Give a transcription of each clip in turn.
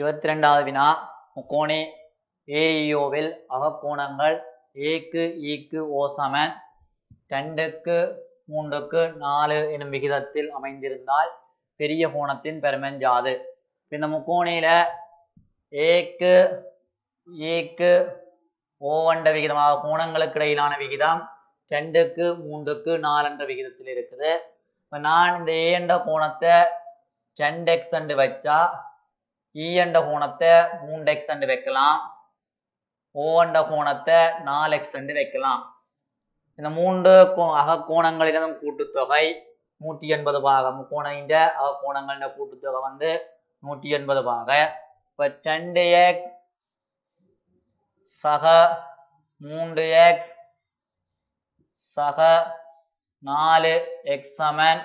இருபத்தி ரெண்டாவது வினா முக்கோணி. ஏஇஓவில் அகக்கோணங்கள் ஏக்கு ஈக்கு e ஓ சமன் ரெண்டுக்கு மூன்றுக்கு நாலு எனும் விகிதத்தில் அமைந்திருந்தால் பெரிய கோணத்தின் பெருமன் ஜாது. இந்த முக்கோணியில ஏக்கு ஈக்கு e ஓவண்ட விகிதமாக கோணங்களுக்கு இடையிலான விகிதம் ரெண்டுக்கு மூன்றுக்கு நாலு என்ற விகிதத்தில் இருக்குது. இப்போ நான் இந்த ஏ என்ற கோணத்தை ரெண்டு எக்ஸ் என்று வச்சா இ என்ற கோணத்தை மூன்று எக்ஸ் அண்டு வைக்கலாம். ஓ என்ற கோணத்தை நாலு எக்ஸ் அண்டு வைக்கலாம். இந்த மூன்று கோ- அகக்கோணங்களிலும் கூட்டுத்தொகை நூற்றி எண்பது பாகம். முக்கோணின்ற அகக்கோணங்களின் கூட்டுத்தொகை வந்து நூற்றி எண்பது பாக இப்போ ரெண்டு எக்ஸ் சக மூன்று எக்ஸ் சக நாலு எக்ஸ் சமன்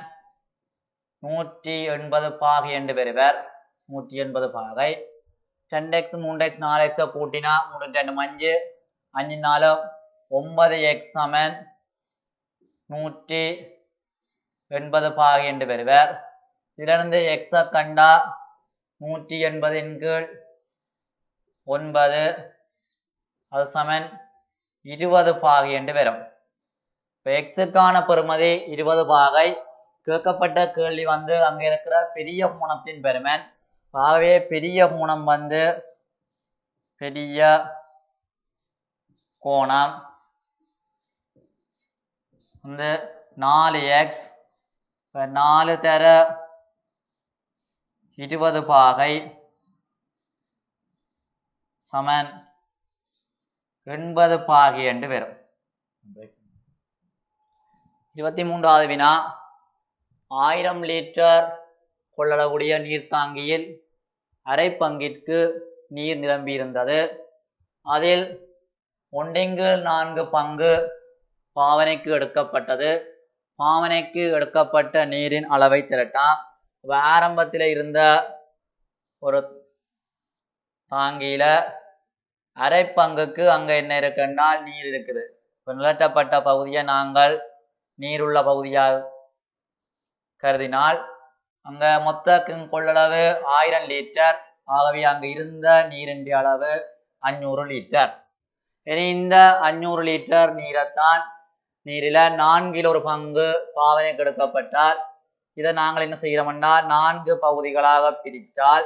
நூற்றி எண்பது பாக என்று பெறுவர். நூற்றி எண்பது பாகை ரெண்டு எக்ஸ் மூன்று எக்ஸ் நாலு எக்ஸை கூட்டினா மூணு ரெண்டு அஞ்சு அஞ்சு நாலு ஒன்பது எக்ஸ் சமன் நூற்றி எண்பது பாகை என்று பெறுவர். இதிலிருந்து எக்ஸை கண்டா நூற்றி எண்பதின் கீழ் ஒன்பது அது சமன் இருபது பாகை என்று வரும் இப்போ எக்ஸுக்கான பெருமதி இருபது பாகை. கேட்கப்பட்ட கேள்வி வந்து அங்கே இருக்கிற பெரிய மூணத்தின் பெருமன் ஆகவே பெரிய மூணம் வந்து பெரிய கோணம் வந்து நாலு எக்ஸ் நாலு தர இருபது பாகை சமன் எண்பது பாகை என்று வரும். இருபத்தி மூன்றாவது வினா. ஆயிரம் லிட்டர் கொள்ளளவுடைய நீர்த்தாங்கியில் அரை பங்கிற்கு நீர் நிரம்பியிருந்தது. அதில் ஒன்றிங்கு நான்கு பங்கு பாவனைக்கு எடுக்கப்பட்டது. பாவனைக்கு எடுக்கப்பட்ட நீரின் அளவை திரட்டான் ஆரம்பத்தில் இருந்த ஒரு தாங்கியில அரை பங்குக்கு அங்க என்ன இருக்குன்னா நீர் இருக்குது. இப்போ நிலட்டப்பட்ட பகுதியை நாங்கள் நீருள்ள பகுதியாக கருதினால் அங்க மொத்த கொள்ளளவு ஆயிரம் லிட்டர் ஆகவே அங்கு இருந்த நீரின் அளவு அஞ்சூறு லிட்டர் இனி இந்த அஞ்சூறு லிட்டர் நீரைத்தான் நீரில நான்கில் ஒரு பங்கு பாவனை கெடுக்கப்பட்டால் இதை நாங்கள் என்ன செய்கிறோம்னா நான்கு பகுதிகளாக பிரித்தால்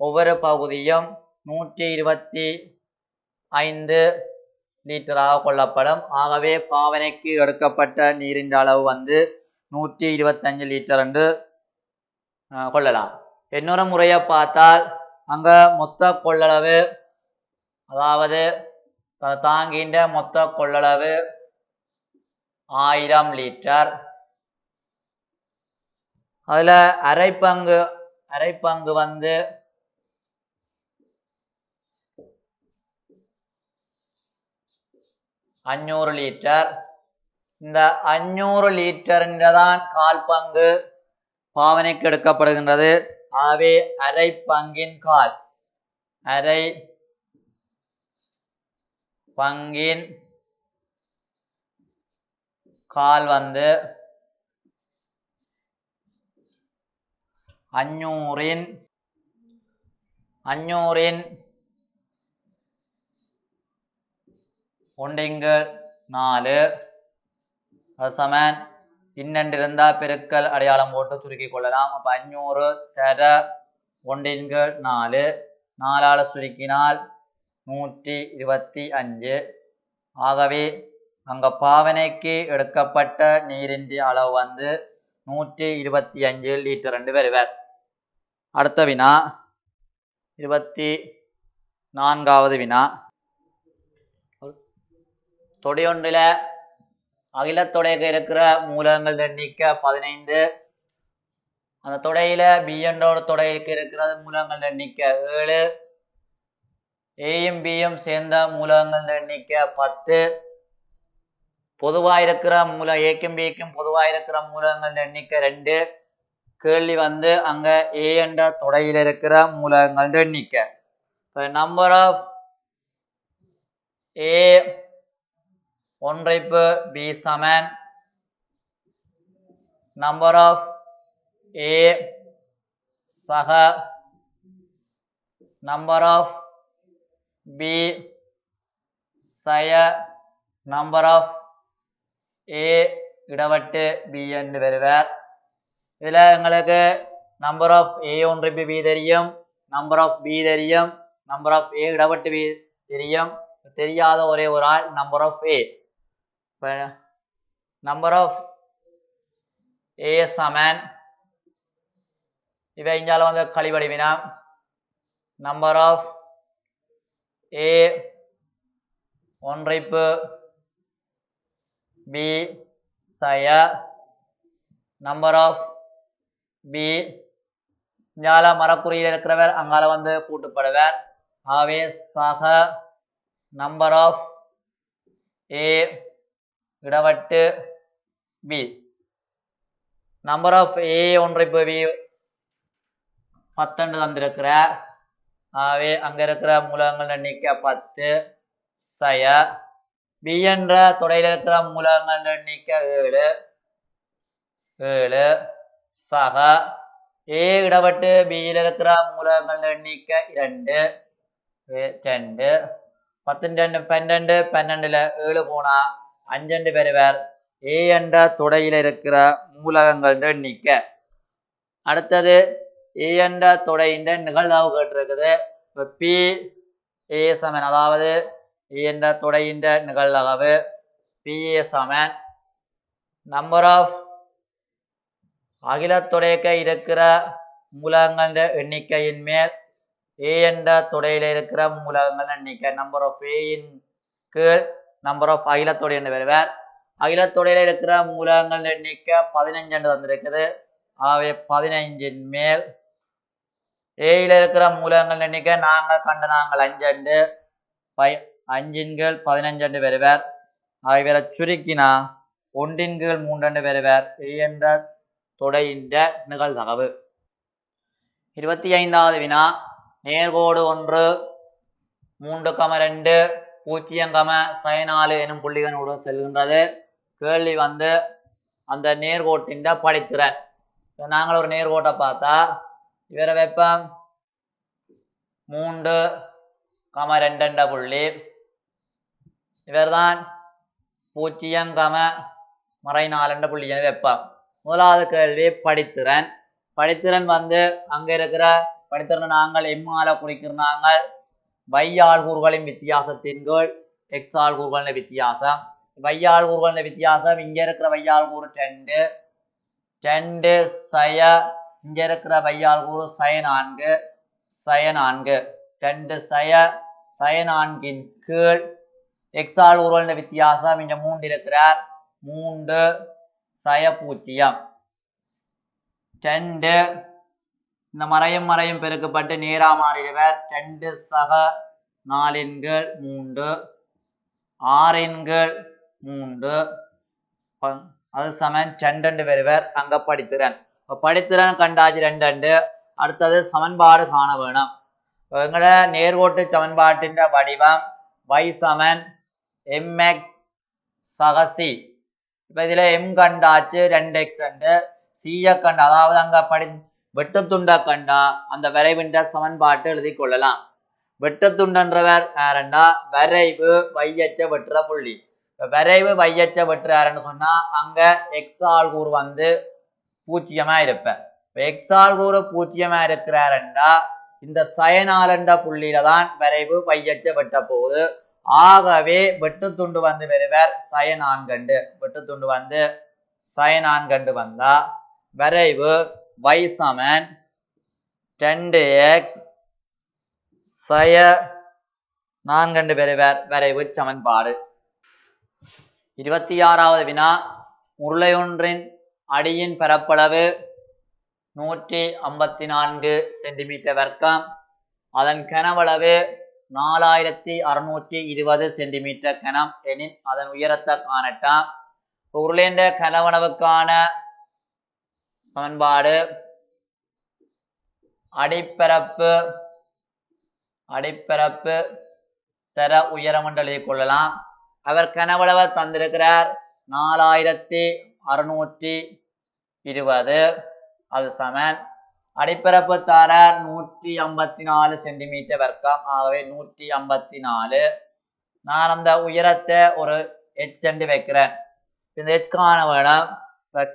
ஒவ்வொரு பகுதியும் நூற்றி இருபத்தி ஐந்து லிட்டராக கொள்ளப்படும். ஆகவே பாவனைக்கு எடுக்கப்பட்ட நீரின் அளவு வந்து நூற்றி இருபத்தஞ்சு லிட்டர் என்று கொள்ளலாம். இன்னொரு முறையை பார்த்தால் அங்க மொத்த கொள்ளளவு அதாவது தாங்கின்ற மொத்த கொள்ளளவு ஆயிரம் லிட்டர் அதுல அரை பங்கு அரை பங்கு வந்து அஞ்சூறு லிட்டர் இந்த அஞ்சூறு லிட்டர்ன்றதான் கால் பங்கு. பாவனைக்கு எடுக்கப்படுகின்றது ஆகவே அரை பங்கின் கால். அரை பங்கின் கால் வந்து அஞ்சூறின் அஞ்சூறின் ஒன்றிங்கு நாலு சமன். இன்னென்றிருந்தா பெருக்கல் அடையாளம் போட்டு சுருக்கிக் கொள்ளலாம். அப்ப அஞ்சூறு தர ஒன்றின்கு நாலு. நாலால சுருக்கினால் நூற்றி இருபத்தி அஞ்சு. ஆகவே அங்க பாவனைக்கு எடுக்கப்பட்ட நீரின் அளவு வந்து நூற்றி இருபத்தி அஞ்சு லிட்டர் ரெண்டு வருவர் அடுத்த வினா. இருபத்தி நான்காவது வினா. தொடியொன்றில் அகிலத்தொடைக்கு இருக்கிற மூலங்கள் எண்ணிக்கை பதினைந்து. அந்த தொடையில பி என்ற ஒரு தொடைக்கு மூலங்கள் எண்ணிக்கை ஏழு. ஏயும் பியும் சேர்ந்த மூலங்கள் எண்ணிக்கை பத்து. பொதுவா இருக்கிற மூல ஏக்கும் பிக்கும் பொதுவா இருக்கிற மூலங்கள் எண்ணிக்கை ரெண்டு. கேள்வி வந்து அங்க ஏ என்ற தொடையில இருக்கிற மூலகங்கள் எண்ணிக்கை நம்பர் ஆஃப் ஏ ஒன்றைப்பு பி சமன் நம்பர் ஆஃப் ஏ சக. நம்பர் ஆஃப் பி சய. நம்பர் ஆஃப் ஏ இடவட்டு பி என்று வருவார் இதுல எங்களுக்கு நம்பர் ஆஃப் ஏ ஒன்று பி தெரியும். நம்பர் ஆஃப் பி தெரியும். நம்பர் ஆஃப் ஏ இடவட்டு பி தெரியும். தெரியாத ஒரே ஒரு ஆள் number of A number of A சமன் இவை இங்கால வந்து கழிவடி வினா நம்பர் ஆஃப் ஏ ஒன்றைப்பு. பி சய. நம்பர் ஆஃப் பி இங்கால மரக்குறியில் இருக்கிறவர் அங்கால வந்து கூட்டுப்படுவர். ஆவே சக. நம்பர் ஆஃப் ஏ இடவட்டு பி நம்பர் ஆஃப் ஏ ஒன்றைப்பு பி பத்தெண்டு தந்திருக்கிறார் ஆகவே அங்க இருக்கிற மூலகங்கள் எண்ணிக்கை பத்து. சய. பி என்ற தொடையில இருக்கிற மூலகங்கள் எண்ணிக்கை ஏழு. ஏழு. சக. ஏ இடவட்டு பியில் இருக்கிற மூலகங்கள் எண்ணிக்கை இரண்டு. ஏ- ரெண்டு. பத்து ரெண்டு பன்னெண்டு பன்னெண்டுல ஏழு போனா அஞ்சண்டு பெறுவர். ஏ என்ற தொடையில இருக்கிற மூலகங்கள் எண்ணிக்கை. அடுத்தது ஏ என்ற தொடையின் நிகழ்வு கேட்டிருக்குது. இப்போ பி ஏ சமன். அதாவது ஏ என்ற தொடையின் நிகழ்வு பி ஏ சமன். நம்பர் ஆஃப் அகிலத்துடையக்க இருக்கிற மூலகங்கள் எண்ணிக்கையின் மேல் ஏ என்ற தொடையில இருக்கிற மூலகங்கள் எண்ணிக்கை. நம்பர் ஆஃப் ஏயின் கீழ் நம்பர் ஆஃப் அகிலத்தொடை என்று வருவார் அகிலத்தொடையில் இருக்கிற மூலகங்கள் எண்ணிக்கை பதினஞ்சு என்று வந்திருக்குது ஆகவே பதினைஞ்சின் மேல். ஏயில் இருக்கிற மூலகங்கள் எண்ணிக்கை நாங்கள் கண்ட நாங்கள் அஞ்சண்டு பை அஞ்சின் கீழ் பதினஞ்சு அண்டு வருவார் ஆகிய சுருக்கினா ஒன்றின் கீழ் மூன்றண்டு வருவார் ஏ என்ற தொடையின்ற நிகழ்தகவு இருபத்தி ஐந்தாவது வினா. நேர்கோடு ஒன்று மூன்று கம ரெண்டு பூஜ்ஜியம் கம எனும் புள்ளிகளோடு செல்கின்றது. கேள்வி வந்து அந்த நேர்கோட்டின் படித்திறன் இப்ப நாங்கள் ஒரு நேர்கோட்டை பார்த்தா இவரை வெப்பம் மூன்று கம ரெண்டெண்ட புள்ளி. இவர்தான் பூஜ்ஜியம் கம மறை நாலெண்ட புள்ளி என வெப்பம். முதலாவது கேள்வி படித்திறன். படித்திறன் வந்து அங்க இருக்கிற படித்திறன் நாங்கள் எம்மால குறிக்கிறாங்க வையால் வையாள் கூறுகளின் வித்தியாசத்தின் கீழ் எக்ஸ் கூறுகளின் வித்தியாசம். வையாள் கூறுகளின் வித்தியாசம் இங்க இருக்கிற வையால் கூறு ரெண்டு டெண்டு சய இங்க இருக்கிற வையாள் கூறு சய நான்கு சய நான்கு ரெண்டு சய சய நான்கின் கீழ் எக்ஸ் கூறுகளின் வித்தியாசம் இங்க மூன்று இருக்கிறார். மூன்று சய பூஜ்ஜியம். டெண்டு இந்த மறையும் மறையும் பெருக்கப்பட்டு நேரா மாறிடுவர். ரெண்டு சக நாலின்கள் மூன்று ஆறின்கள் மூன்று. அது சமன் ரெண்டு பெறுவர் அங்க படித்திறன் இப்ப படித்திறன் கண்டாச்சு ரெண்டு அடுத்தது சமன்பாடு காண வேணும். இப்ப எங்கட நேர்கோட்டு சமன்பாட்டின் வடிவம் y சமன் mx எக்ஸ் சகசி இப்ப இதுல m கண்டாச்சு ரெண்டு எக்ஸ் ரெண்டு. சிய கண்டு அதாவது அங்க படி வெட்டத்துண்டா கண்டா அந்த விரைவின்ற சமன்பாட்டை எழுதி கொள்ளலாம். வெட்டத்துண்டன்றவர் யாரண்டா? வரைவு வையச்ச வெட்டுற புள்ளி. இப்ப வரைவு வையச்ச வெற்றாருன்னு சொன்னா அங்க எக்ஸ் ஆள் கூறு வந்து பூச்சியமா இருப்ப. எக்ஸ் ஆள் கூறு பூச்சியமா இருக்கிறாருண்டா இந்த சயனாலண்ட புள்ளியில தான் வரைவு வையச்ச வெட்ட போகுது. ஆகவே வெட்டுத்துண்டு வந்து வருவர் சயனான்கண்டு. வெட்டுத்துண்டு வந்து சயனான்கண்டு வந்தா வரைவு y சமன் ரெண்டு எக்ஸ் சய நான்கண்டு பெறுவர் வரைவு சமன்பாடு. இருபத்தி ஆறாவது வினா உருளையொன்றின் அடியின் பரப்பளவு நூற்றி ஐம்பத்தி நான்கு சென்டிமீட்டர் வர்க்கம். அதன் கனவளவு நாலாயிரத்தி அறுநூற்றி இருபது சென்டிமீட்டர் கனம் எனின் அதன் உயரத்தை காணட்டாம். உருளைன்ற கனவளவுக்கான சமன்பாடு. அடிப்பரப்பு அடிப்பரப்பு தர உயரம் என்று எழுதிக் கொள்ளலாம். அவர் கனவளவை தந்திருக்கிறார். நாலாயிரத்தி அறுநூற்றி இருபது. அது சமன். அடிப்பரப்பு தர நூற்றி ஐம்பத்தி நாலு சென்டிமீட்டர் வர்க்கம். ஆகவே நூற்றி ஐம்பத்தி நாலு நான் அந்த உயரத்தை ஒரு எச் வைக்கிறேன். இந்த எச் காண வேணும்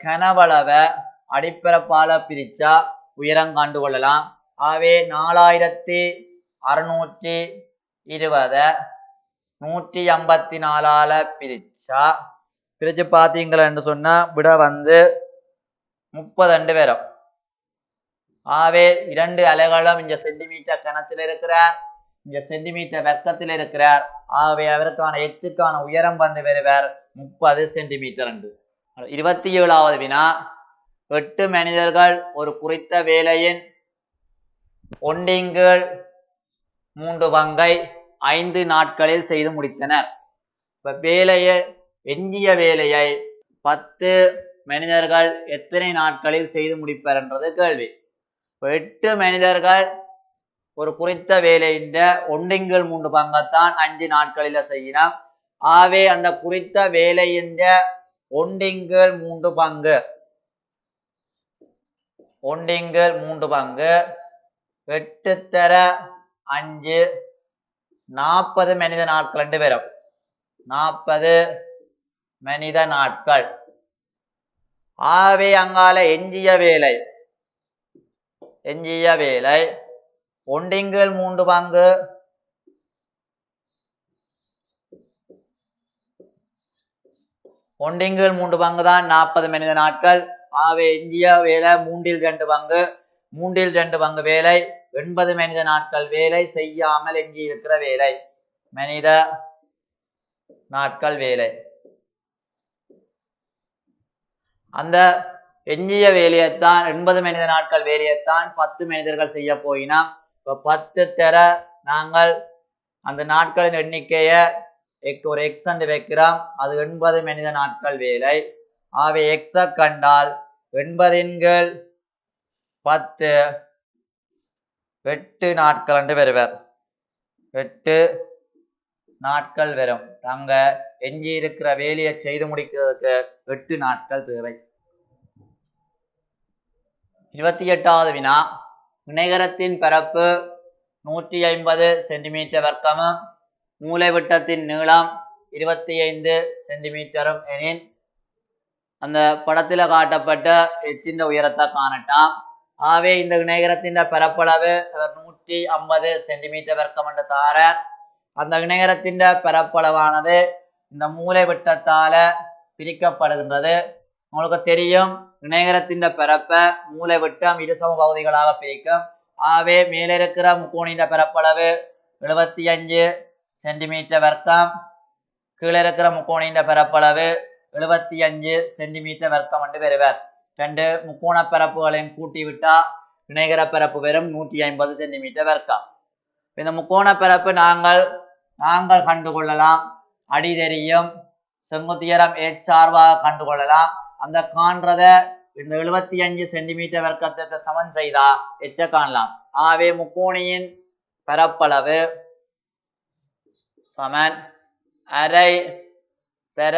கனவளவை அடிப்பரப்பால பிரிச்சா உயரம் கண்டு கொள்ளலாம். ஆகவே நாலாயிரத்தி அறுநூற்றி இருபதை நூற்றி ஐம்பத்தி நாலால பிரிச்சா பிரிச்சு பார்த்தீங்களன்னு சொன்னா விட வந்து முப்பது ரெண்டு வரும் ஆகவே இரண்டு அலைகளும் இங்க சென்டிமீட்டர் கணத்தில் இருக்கிறார் இங்க சென்டிமீட்டர் வெக்கத்தில் இருக்கிறார் ஆகவே அவருக்கான எச்சுக்கான உயரம் வந்து வருவார் முப்பது சென்டிமீட்டர் என்று இருபத்தி ஏழாவது வினா எட்டு மனிதர்கள் ஒரு குறித்த வேலையின் ஒன்றிங்கள் மூன்று பங்கை ஐந்து நாட்களில் செய்து முடித்தனர். இப்ப வேலையை எஞ்சிய வேலையை பத்து மனிதர்கள் எத்தனை நாட்களில் செய்து முடிப்பர் என்றது கேள்வி எட்டு மனிதர்கள் ஒரு குறித்த வேலையின் ஒன்றிங்கள் மூன்று பங்கத்தான் அஞ்சு நாட்களில செய்யணும் ஆவே அந்த குறித்த வேலையின் ஒன்றிங்கள் மூன்று பங்கு ஒண்டிங்கள் மூன்று பங்கு. வெட்டுத்தர அஞ்சு. நாற்பது மனித நாட்கள் ரெண்டு பேரும். நாற்பது மனித நாட்கள். ஆவே அங்கால எஞ்சிய வேலை. எஞ்சிய வேலை. ஒண்டிங்கள் மூன்று பங்கு. ஒண்டிங்கள் மூன்று பங்கு தான் நாற்பது மனித நாட்கள். ஆகவே எஞ்சிய வேலை மூன்றில் ரெண்டு பங்கு. மூன்றில் ரெண்டு பங்கு வேலை எண்பது மனித நாட்கள் வேலை செய்யாமல் எஞ்சி இருக்கிற வேலை. மனித நாட்கள் வேலை. அந்த எஞ்சிய வேலையைத்தான் எண்பது மனித நாட்கள் வேலையைத்தான் பத்து மனிதர்கள் செய்ய போயினோம். இப்போ பத்து தர நாங்கள் அந்த நாட்களின் எண்ணிக்கையை எக் ஒரு எக்ஸ் என்று வைக்கிறோம். அது எண்பது மனித நாட்கள் வேலை. ஆகவே எக்ஸ கண்டால் எண்பதின்கள் பத்து. எட்டு நாட்கள் என்று பெறுவர். எட்டு நாட்கள் வரும் தாங்க எஞ்சி இருக்கிற வேலையை செய்து முடிக்கிறதுக்கு எட்டு நாட்கள் தேவை. இருபத்தி எட்டாவது வினா. வினைகரத்தின் பரப்பு நூற்றி ஐம்பது சென்டிமீட்டர் வர்க்கமும் மூலைவிட்டத்தின் நீளம் இருபத்தி ஐந்து சென்டிமீட்டரும் எனின் அந்த படத்துல காட்டப்பட்ட எச்சின் உயரத்தை காணட்டாம் ஆகவே இந்த விநாயகரத்தின் பரப்பளவு நூற்றி ஐம்பது சென்டிமீட்டர் வர்க்கம் என்று தாரார். அந்த விநாயகரத்தின் பரப்பளவானது இந்த மூலை விட்டத்தால பிரிக்கப்படுகின்றது. உங்களுக்கு தெரியும் விநாயகரத்தின் பரப்பை மூலைவிட்டம் இரு சம பகுதிகளாக பிரிக்கும். ஆகவே மேலே இருக்கிற முக்கோணின் பரப்பளவு எழுபத்தி அஞ்சு சென்டிமீட்டர் வர்க்கம். கீழே இருக்கிற முக்கோணின் பரப்பளவு எழுபத்தி அஞ்சு சென்டிமீட்டர் வர்க்கம் என்று பெறுவர். ரெண்டு முக்கோண பரப்புகளையும் கூட்டி விட்டா விநாயகர பரப்பு வெறும் நூற்றி ஐம்பது சென்டிமீட்டர் வர்க்கம். இந்த முக்கோண பரப்பு நாங்கள் நாங்கள் கண்டுகொள்ளலாம். அடி தெரியும். செங்குத்தியரம் ஏச் சார்பாக கண்டுகொள்ளலாம். அந்த காண்றத இந்த எழுபத்தி அஞ்சு சென்டிமீட்டர் வர்க்கத்தை சமன் செய்தா எச்ச காணலாம். ஆகவே முக்கோணியின் பரப்பளவு சமன். அரை பெற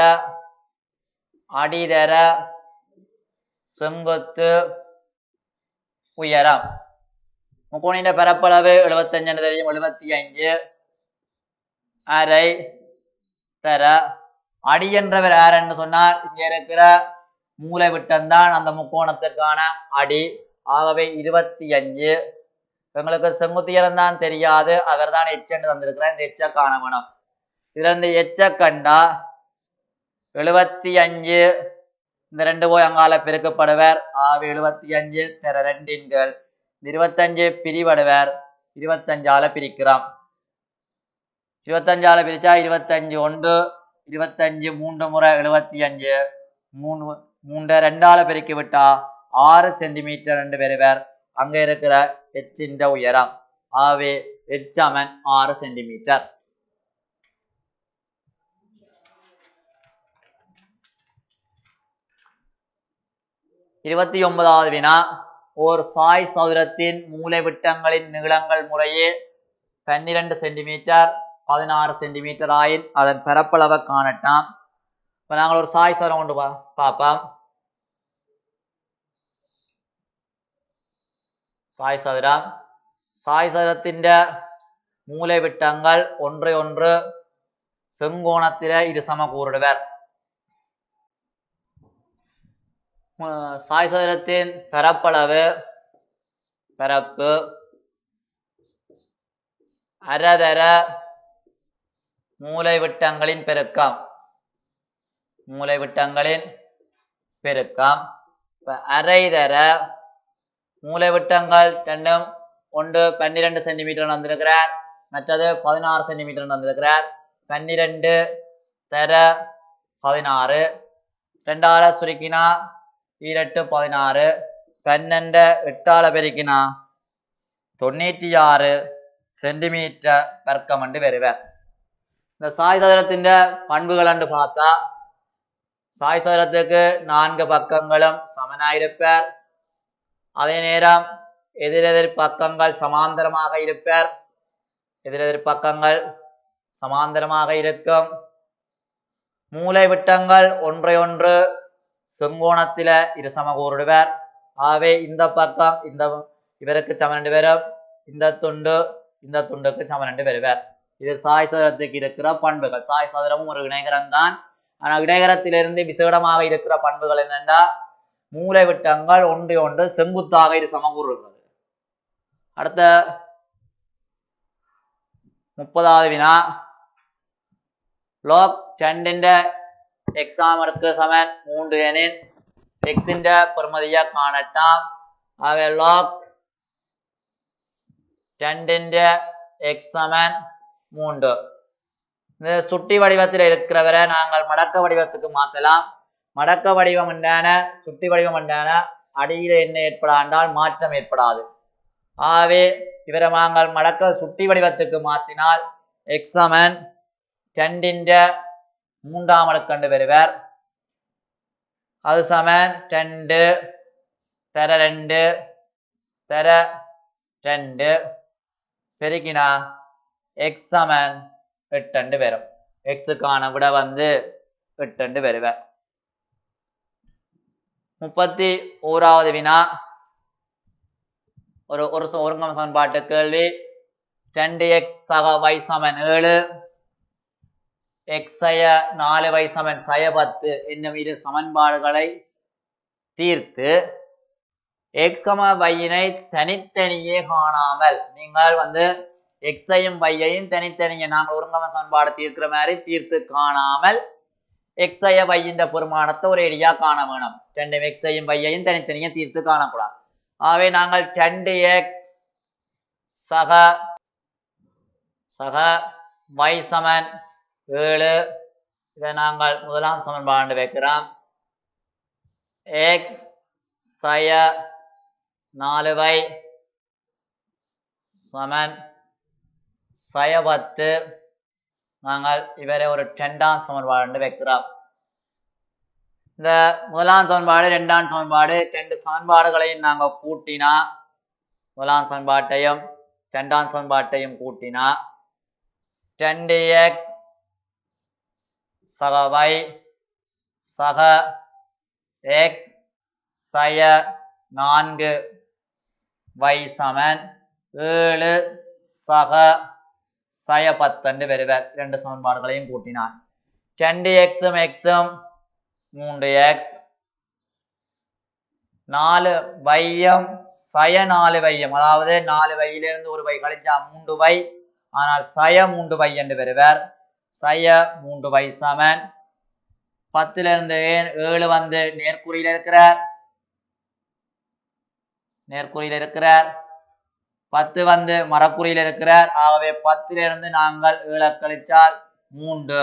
அடிதர செங்குத்து உயரம். முக்கோணியின் பரப்பளவு எழுபத்தஞ்சு தெரியும் எழுபத்தி அஞ்சு அரை தர. அடி என்றவர் யாருன்னு சொன்னால் இங்க இருக்கிற மூலை விட்டம்தான் அந்த முக்கோணத்துக்கான அடி. ஆகவே இருபத்தி அஞ்சு எங்களுக்கு செங்குத்தியரம் தான் தெரியாது அவர் தான் எச்சென்று தந்திருக்கிறார் இந்த எச்ச காணவனம் இதுல இருந்து எச்ச கண்டா எழுபத்தி அஞ்சு இந்த ரெண்டு போய் அங்கால பெருக்கப்படுவர். ஆவி எழுபத்தி அஞ்சு தர ரெண்டின்கள் இருபத்தஞ்சு பிரிவடுவர். இருபத்தஞ்சால பிரிக்கிறோம். இருபத்தஞ்சால பிரிச்சா இருபத்தஞ்சு ஒன்று. இருபத்தஞ்சு மூன்று முறை எழுபத்தி அஞ்சு மூணு மூன்று ரெண்டால பெருக்கி விட்டா ஆறு சென்டிமீட்டர் ரெண்டு பெறுவர். அங்க இருக்கிற எச்சின்ற உயரம். ஆகவே எச்சமன் ஆறு சென்டிமீட்டர். இருபத்தி ஒன்பதாவது வினா. ஓர் சாய் சதுரத்தின் மூலைவிட்டங்களின் நீளங்கள் முறையே பன்னிரண்டு சென்டிமீட்டர் பதினாறு சென்டிமீட்டர் ஆயின் அதன் பரப்பளவை காணட்டாம். இப்போ நாங்கள் ஒரு சாய் சதுரம் கொண்டு பார்ப்போம். சாய் சதுரம். சாய் சதுரத்திൻ്റെ മൂലവിട്ടങ്ങൾ ഒന്ന് ഒന്ന് ചെങ്കോണത്തിലെ ഇരുസമ കൂറിടുവർ சாய் சதுரத்தின் பரப்பளவு பரப்பு அரதர மூலைவிட்டங்களின் பெருக்கம். மூலைவிட்டங்களின் பெருக்கம். இப்ப அரைதர மூலைவிட்டங்கள் ரெண்டும் ஒன்று பன்னிரண்டு சென்டிமீட்டர் வந்திருக்கிறார். மற்றது பதினாறு சென்டிமீட்டர் வந்திருக்கிறார். பன்னிரண்டு தர பதினாறு. ரெண்டால சுருக்கினா ஈரெட்டு பதினாறு பன்னெண்டு எட்டால் பெருக்கினா തൊണ്ണൂറ്റി ആറ് സെന്റിമീറ്റർ പെർ കമണ്ട് വരുവ இந்த சாய் சதுரத்தின் பண்புகள் என்று பார்த்தா சாய் சதுரத்துக்கு நான்கு பக்கங்களும் சமனாயிருப்பர் அதே நேரம் எதிரெதிர் பக்கங்கள் சமாந்தரமாக இருப்பர். எதிரெதிர் பக்கங்கள் சமாந்தரமாக இருக்கும். மூளை விட்டங்கள் ஒன்றை സെങ്കോണത്തിലെ இரு പേർ ആവേ இந்த பக்கம் ഇന്ത ഇവരൊക്കെ ചമനണ്ട് പേരും இந்த துண்டு இந்த துண்டுக்கு சமனண்டு பெறுவர் இது சாய் சதுரத்துக்கு இருக்கிற பண்புகள். சாய் சதுரமும் ஒரு இணைகரம் தான் ஆனால் இணைகரத்திலிருந்து விசேடமாக இருக்கிற பண்புகள் என்னென்றா மூளைவிட்டங்கள் ஒன்று ஒன்று செங்குத்தாக இரு சமகூறுகிறது அடுத்த முப்பதாவது வினா. லோக் டெண்டின் എക്സാം എടുക്കുക സമൻ മൂന്ന് എനിൻ എക്സിന്റെ പെർമതിയെ കാണട്ടാം അവ ലോക് രണ്ടിന്റെ எக்ஸ் சமன் மூன்று இந்த சுட்டி வடிவத்தில் இருக்கிறவரை நாங்கள் மடக்க வடிவத்துக்கு மாற்றலாம் மடக்க வடிவம் என்றான சுட்டி வடிவம் என்றான அடியில என்ன ஏற்படாண்டால் மாற்றம் ஏற்படாது ஆகவே இவரை நாங்கள் மடக்க சுட்டி வடிவத்துக்கு மாற்றினால் எக்ஸ் சமன் மூன்றாம் அடுக்கண்டு வருவார் அது சமன் ரெண்டு தர ரெண்டு தர ரெண்டு. பெருக்கினா எக்ஸ் சமன் எட்டண்டு வரும் எக்ஸுக்கான விட வந்து எட்டண்டு வருவேன் முப்பத்தி ஓராவது வினா. ஒரு ஒரு ஒருங்கம் சமன்பாட்டு கேள்வி. ரெண்டு எக்ஸ் சக வை சமன் ஏழு. எக்ஸ் சய நாலு y சமன் சய பத்து என்னும் இரு சமன்பாடுகளை தீர்த்து எக்ஸ்கம வையினை தனித்தனியே காணாமல் நீங்கள் வந்து எக்ஸையும் வையையும் தனித்தனியே நாங்கள் ஒருங்கம சமன்பாடு தீர்க்கிற மாதிரி தீர்த்து காணாமல் எக்ஸைய வையின் பெருமானத்தை ஒரு எடியா காண வேணும். ரெண்டு எக்ஸையும் வையையும் தனித்தனியே தீர்த்து காணக்கூடாது. ஆகவே நாங்கள் ரெண்டு எக்ஸ் சக சக y சமன் ஏழு. இதை நாங்கள் முதலாம் சமன்பாடு வைக்கிறோம். எக்ஸ் சய நாலு வை சமன் சய பத்து. நாங்கள் இவரை ஒரு ரெண்டாம் சமன்பாடு வைக்கிறோம். இந்த முதலாம் சமன்பாடு ரெண்டாம் சமன்பாடு ரெண்டு சமன்பாடுகளையும் நாங்கள் கூட்டினா முதலாம் சமன்பாட்டையும் ரெண்டாம் சமன்பாட்டையும் கூட்டினா ரெண்டு எக்ஸ் சக வை சக எக்ஸ் சய நான்கு வை சமன் ஏழு சக சய பத்தண்டு பெறுவர். ரெண்டு சமன்பாடுகளையும் கூட்டினார் ரெண்டு எக்ஸும் எக்ஸும் மூன்று எக்ஸ் நாலு வையம் சய நாலு வையம் அதாவது நாலு வையிலிருந்து ஒரு வை கழிச்சா மூன்று வை ஆனால் சய மூன்று வை என்று பெறுவர். செய்ய மூன்று வை சமன் பத்துல இருந்து ஏழு வந்து நேர்குறியில் இருக்கிறார் நேர்குறியில் இருக்கிறார் பத்து வந்து மரக்குறியில் இருக்கிறார் ஆகவே பத்துல இருந்து நாங்கள் ஏழை கழிச்சால் மூன்று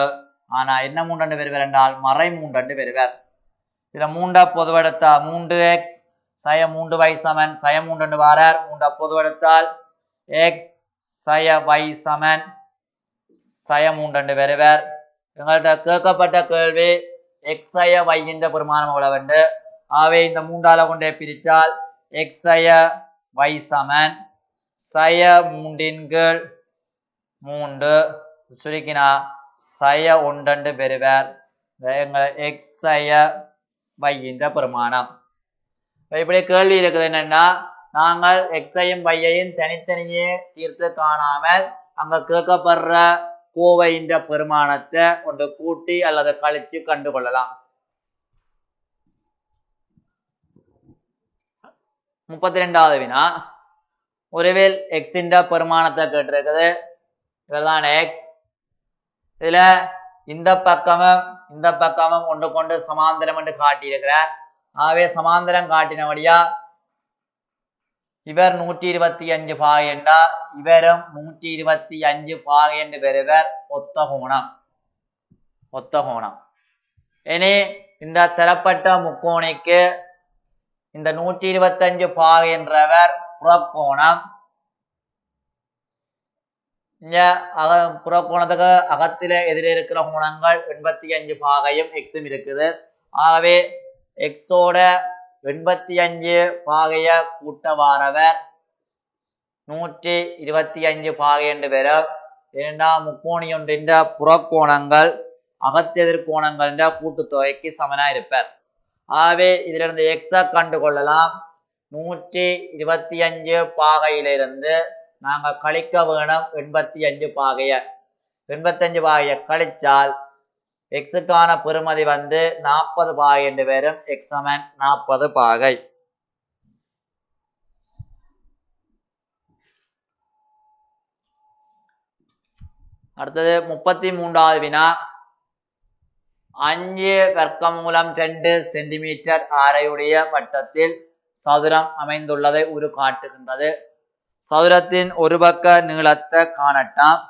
ஆனா என்ன மூன்று பெறுவர் என்றால் மறை மூன்று பெறுவர் இதுல மூண்டா பொதுவெடுத்தா மூன்று எக்ஸ் சய மூன்று வை சமன் சய மூன்று வாரார் மூண்டா பொதுவெடுத்தால் எக்ஸ் சய வை சமன் சயம் உண்டு பெறுவர். எங்கள்கிட்ட கேட்கப்பட்ட கேள்வி எக்ஸ் வையின்ற பெருமானம் எவ்வளவு ஆகவே இந்த மூன்றால கொண்டே பிரித்தால் எக்ஸய வை சமன் சய மூன்றின் கீழ் மூன்று சுருக்கினா சய ஒன்றண்டு பெறுவர். எங்கள் எக்ஸய வையின்ற பெருமானம். இப்படி கேள்வி இருக்குது என்னன்னா நாங்கள் எக்ஸையும் வையையும் தனித்தனியே தீர்த்து காணாமல் அங்க கேட்கப்படுற கோவைன்ற பெருமானத்தை ஒன்று கூட்டி அல்லது கழிச்சு கண்டுகொள்ளலாம். முப்பத்தி ரெண்டாவது வினா. ஒருவேல் எக்ஸின் பெருமானத்தை கேட்டிருக்குது. இதெல்லாம் எக்ஸ் இதுல இந்த பக்கமும் இந்த பக்கமும் ஒன்று கொண்டு சமாந்தரம் என்று காட்டியிருக்கிறார். ஆகவே காட்டின காட்டினபடியா இவர் நூற்றி இருபத்தி அஞ்சு பாகை என்றார் இவரும் நூற்றி இருபத்தி அஞ்சு பாகை என்று பெறுவர் ஒத்த கோணம் ஒத்த கோணம் இனி இந்த தரப்பட்ட முக்கோணிக்கு இந்த நூற்றி இருபத்தஞ்சு பாகை என்றவர் புறக்கோணம் இங்க அக புறக்கோணத்துக்கு அகத்தில எதிரே இருக்கிற கோணங்கள் எண்பத்தி அஞ்சு பாகையும் எக்ஸும் இருக்குது ஆகவே எக்ஸோட எண்பத்தி அஞ்சு பாகைய கூட்டவாரவர். நூற்றி இருபத்தி அஞ்சு பாகை என்று பெறும் இரண்டாம் முக்கோணி ஒன்றின் புறக்கோணங்கள் அகத்தெதிர் கோணங்கள் கூட்டுத்தொகைக்கு சமனாக இருப்பார். ஆகவே இதிலிருந்து எக்ஸா கண்டு கொள்ளலாம் நூற்றி இருபத்தி அஞ்சு பாகையிலிருந்து நாங்கள் கழிக்க வேணும் எண்பத்தி அஞ்சு பாகைய. எண்பத்தஞ்சு பாகையை கழிச்சால் எக்ஸுக்கான பெறுமதி வந்து நாற்பது பாகை என்று வரும். எக்ஸமன் நாற்பது பாகை. அடுத்தது முப்பத்தி மூன்றாவது வினா. அஞ்சு வர்க்கமூலம் ரெண்டு சென்டிமீட்டர் ஆரையுடைய வட்டத்தில் சதுரம் அமைந்துள்ளதை உரு காட்டுகின்றது. சதுரத்தின் ஒரு பக்க நீளத்தை காணட்டாம்.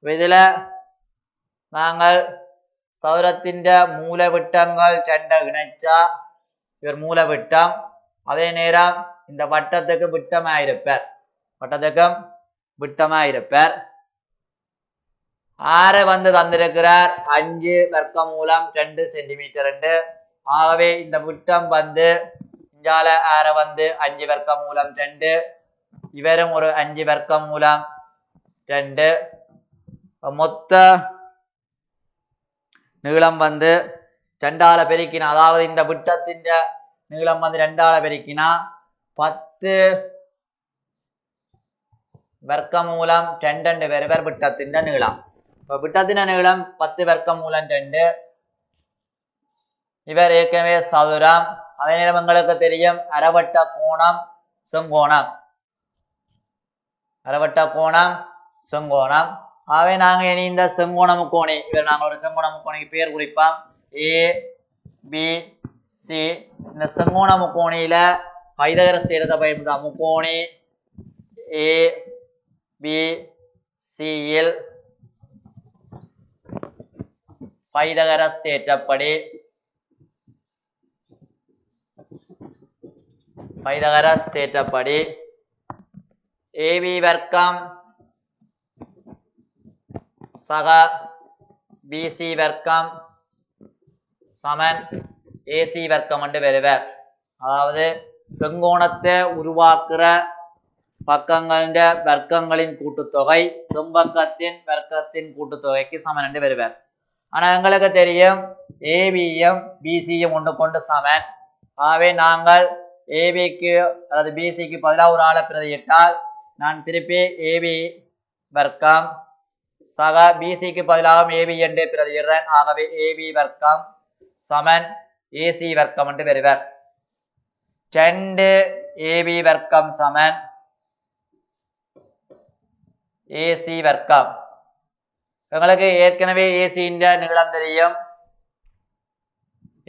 இதில் நாங்கள் சதுரத்தின் மூலவிட்டங்கள் ரெண்ட இணைச்சா இவர் மூலவிட்டம். அதே நேரம் இந்த வட்டத்துக்கு விட்டமாயிருப்பார். வட்டத்துக்கும் விட்டமாயிருப்பார். ஆறு வந்து தந்திருக்கிறார். அஞ்சு வர்க்க மூலம் ரெண்டு சென்டிமீட்டர் ரெண்டு. ஆகவே இந்த விட்டம் வந்து இஞ்சால ஆறு வந்து அஞ்சு வர்க்க மூலம் ரெண்டு. இவரும் ஒரு அஞ்சு வர்க்க மூலம் ரெண்டு. மொத்த நீளம் வந்து ரெண்டால பெருக்கினா அதாவது இந்த விட்டத்தின் நீளம் வந்து ரெண்டால பெருக்கினா பத்து வர்க்கமூலம் ரெண்டு பேர் விட்டத்தின் நீளம். இப்ப விட்டத்தின நீளம் பத்து வர்க்கமூலம் ரெண்டு இவர் ஏற்கனவே சதுரம். அதே நேரம் உங்களுக்கு தெரியும் அரைவட்ட கோணம் செங்கோணம். அரைவட்ட கோணம் செங்கோணம். ஆகவே நாங்க இனி இந்த செங்கோண முக்கோணி இவர் நாங்க ஒரு செங்கோண முக்கோணிக்கு பேர் குறிப்போம். ஏ பி சி இந்த செங்கோண முக்கோணியில பைதகரஸ் தேரத்தை பயன்படுத்தா முக்கோணி ஏ பி சியில் பைதகரஸ் தேற்றப்படி பைதகரஸ் தேற்றப்படி ஏபி வர்க்கம் சக பிசி வர்க்கம் சமன் ஏசி வர்க்கம் என்று பெறுவர். அதாவது செங்கோணத்தை உருவாக்குற பக்கங்களின் வர்க்கங்களின் கூட்டுத்தொகை செம்பக்கத்தின் வர்க்கத்தின் கூட்டுத்தொகைக்கு சமன் என்று பெறுவர். ஆனா எங்களுக்கு தெரியும் ஏபியும் பிசியும் ஒன்று கொண்டு சமன். ஆகவே நாங்கள் ஏபிக்கு அல்லது பிசிக்கு பதிலாக ஒரு ஆளை பிரதியிட்டால் நான் திருப்பி ஏபி வர்க்கம் சக பிசிக்கு பதிலாகவும் ஏபி என்று பிரதியிடுறேன். ஆகவே ஏபி வர்க்கம் சமன் ஏசி வர்க்கம் என்று பெறுவர். ரெண்டு ஏபி வர்க்கம் சமன் ஏசி வர்க்கம். எங்களுக்கு ஏற்கனவே ஏசியின் நீளம் தெரியும்.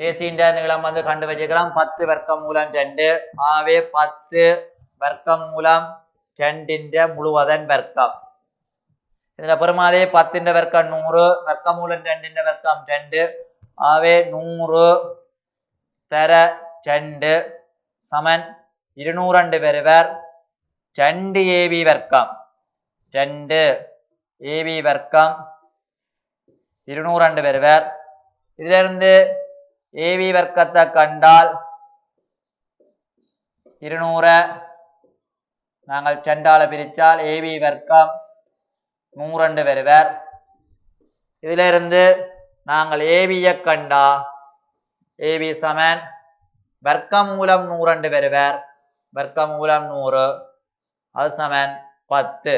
ஏசியின் நீளம் வந்து கண்டு வச்சுக்கிறோம் பத்து வர்க்கம் மூலம் ரெண்டு. ஆகவே பத்து வர்க்கம் மூலம் ரெண்டின் முழுவதன் வர்க்கம். இதுல பெருமாதே பத்தின் வர்க்கம் நூறு வர்க்கம் மூலம் ரெண்டின் வர்க்கம் ரெண்டு ஆவே நூறு தர ரெண்டு சமன் இருநூறண்டு பெறுவர் ரெண்டு ஏவி வர்க்கம் ரெண்டு ஏவி வர்க்கம் இருநூறண்டு பெறுவர் இதுல இருந்து ஏவி வர்க்கத்தை கண்டால் இருநூற நாங்கள் செண்டால பிரிச்சால் ஏவி வர்க்கம் நூறண்டு பெறுவர். இதுல இருந்து நாங்கள் ஏபிய கண்டா ஏபி சமன். வர்க்கம் மூலம் நூறண்டு பெறுவர். வர்க்கமூலம் நூறு அது சமன் பத்து.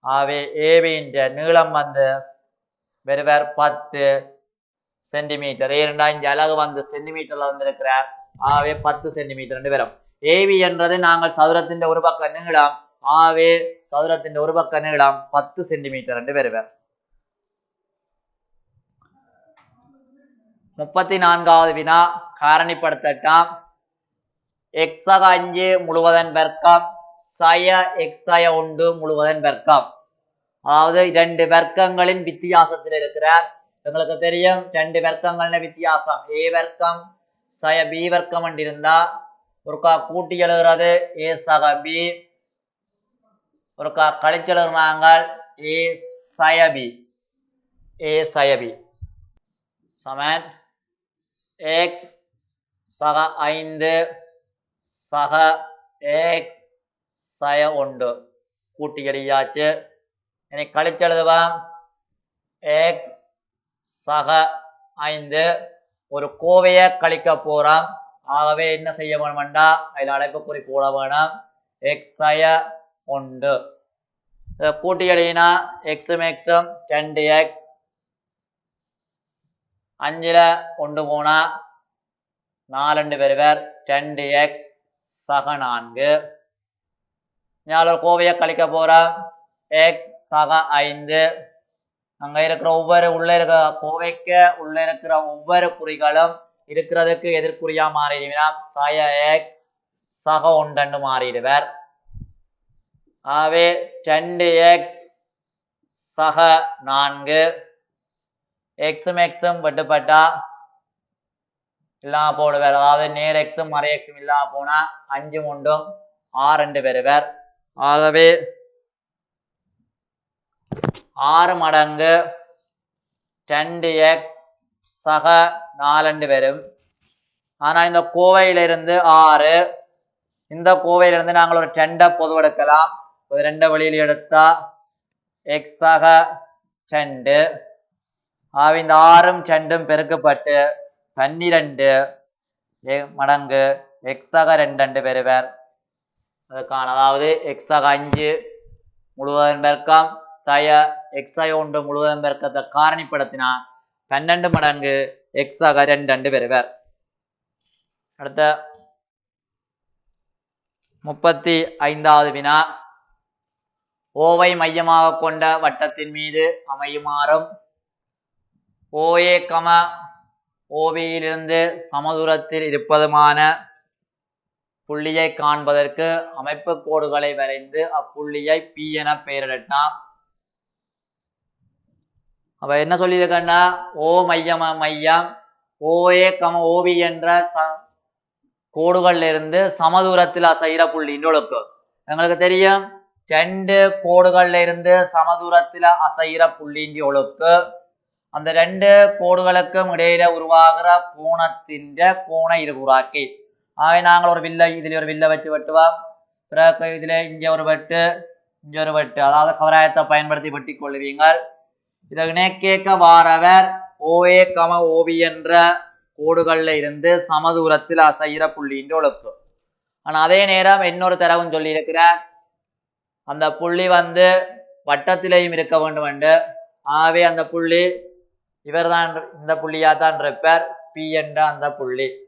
ஆகவே ஏவியின் நீளம் வந்து வெறுவர் பத்து சென்டிமீட்டர். ஏனென்றா இந்த அலகு வந்து சென்டிமீட்டர்ல வந்திருக்கிறார். ஆகவே பத்து சென்டிமீட்டர் ரெண்டு வரும் ஏவி என்றது நாங்கள் சதுரத்தின் ஒரு பக்க நீளம். ஆகவே சதுரத்தின் ஒரு பக்க நீளம் பத்து சென்டிமீட்டர். என்று வருவர் முப்பத்தி நான்காவது வினா காரணிப்படுத்தட்டாம். எக்ஸக அஞ்சு முழுவதன் வர்க்கம் சய எக்ஸய ஒன்று முழுவதன் வர்க்கம் அதாவது இரண்டு வர்க்கங்களின் வித்தியாசத்தில் இருக்கிறார். எங்களுக்கு தெரியும் ரெண்டு வர்க்கங்களின் வித்தியாசம். ஏ வர்க்கம் சய பி வர்க்கம் என்றிருந்தா ஒருக்கா கூட்டி எழுகிறது ஏ சக பி ஒருக்கா கழிச்சு எழுதுனாங்க ஏ சயபி. ஏ சயபி. சமன். எக்ஸ் சக ஐந்து சக எக்ஸ் சய ஒன்று. கூட்டி எழுதியாச்சு இனி கழிச்செழுதுவா எக்ஸ் சக ஐந்து ஒரு கோவையை கழிக்க போகிறோம் ஆகவே என்ன செய்ய வேணும்டா அதில் அடைப்புக்குறி போட வேணும். எக்ஸ் சய உண்டு இதை கூட்டி எழுதினா எக்ஸும் எக்ஸும் ரெண்டு எக்ஸ் அஞ்சுல கொண்டு போனா நாலண்டு பெறுவர் ரெண்டு எக்ஸ் சக நான்கு. நாலு கோவையை கழிக்க போறோம் எக்ஸ் சக ஐந்து. அங்க இருக்கிற ஒவ்வொரு உள்ள இருக்கிற கோவைக்கு உள்ள இருக்கிற ஒவ்வொரு குறிகளும் இருக்கிறதுக்கு எதிர்குறியாக மாறிடுவினா சய எக்ஸ் சக ஒன்றண்டு மாறிடுவர். ஆகவே ரெண்டு எக்ஸ் சக நான்கு. எக்ஸும் எக்ஸும் வெட்டுப்பட்டா இல்லாம போடுவார் அதாவது நேர் எக்ஸும் மறை எக்ஸும் இல்லாம போனா அஞ்சு உண்டும் ஆறு ரெண்டு பெறுவர். ஆகவே ஆறு மடங்கு ரெண்டு எக்ஸ் சக நாலண்டு வரும் ஆனால் இந்த கோவையிலிருந்து ஆறு இந்த கோவையிலிருந்து நாங்கள் ஒரு டெண்டை பொதுவெடுக்கலாம். ஒரு ரெண்டு வழியில் எடுத்தா எக்ஸ் செண்டு ஆக இந்த ஆறும் செண்டும் பெருக்கப்பட்டு பன்னிரண்டு மடங்கு எக்ஸாக ரெண்டு ரெண்டு பெறுவர் அதுக்கான அதாவது எக்ஸாக அஞ்சு முழுவதும் பெருக்கம் சய எக்ஸாய ஒன்று முழுவதும் பெருக்கத்தை காரணிப்படுத்தினா பன்னெண்டு மடங்கு எக்ஸாக ரெண்டு ரெண்டு பெறுவர் அடுத்த முப்பத்தி ஐந்தாவது வினா ஓவை மையமாக கொண்ட வட்டத்தின் மீது அமையுமாறும் ஓஏ கம ஓவியிலிருந்து சமதூரத்தில் இருப்பதுமான புள்ளியை காண்பதற்கு அமைப்பு கோடுகளை வரைந்து அப்புள்ளியை பி என பெயரிடட்டாம் அப்ப என்ன சொல்லியிருக்கன்னா ஓ மையம் மையம் ஓஏ கம ஓவி என்ற ச கோடுகள்ல இருந்து சமதூரத்தில் அசைகிற புள்ளி இன்னொழுக்கு எங்களுக்கு தெரியும்? ரெண்டு கோடுகள்ல இருந்து சமதூரத்தில் அசைகிற புள்ளின்ற ஒழுக்கு அந்த ரெண்டு கோடுகளுக்கும் இடையில உருவாகிற கோணத்தின் கோண இருகுறாக்கி ஆகவே நாங்கள் ஒரு வில்லை இதில் ஒரு வில்லை வச்சு வெட்டுவோம் பிறகு இதில் இங்கே ஒரு வெட்டு இங்கே ஒரு வெட்டு அதாவது கவராயத்தை பயன்படுத்தி வெட்டி கொள்வீங்கள் இதை கேட்க வாரவர் ஓஏ கம ஓவி என்ற கோடுகளில் இருந்து சமதூரத்தில் அசைகிற புள்ளின்ற ஒழுக்கு ஆனால் அதே நேரம் இன்னொரு தரவும் சொல்லியிருக்கிறார் அந்த புள்ளி வந்து வட்டத்திலேயும் இருக்க வேண்டும் என்று ஆகவே அந்த புள்ளி இவர்தான் இந்த புள்ளியாக தான் இருப்பார். பி என்ற அந்த புள்ளி.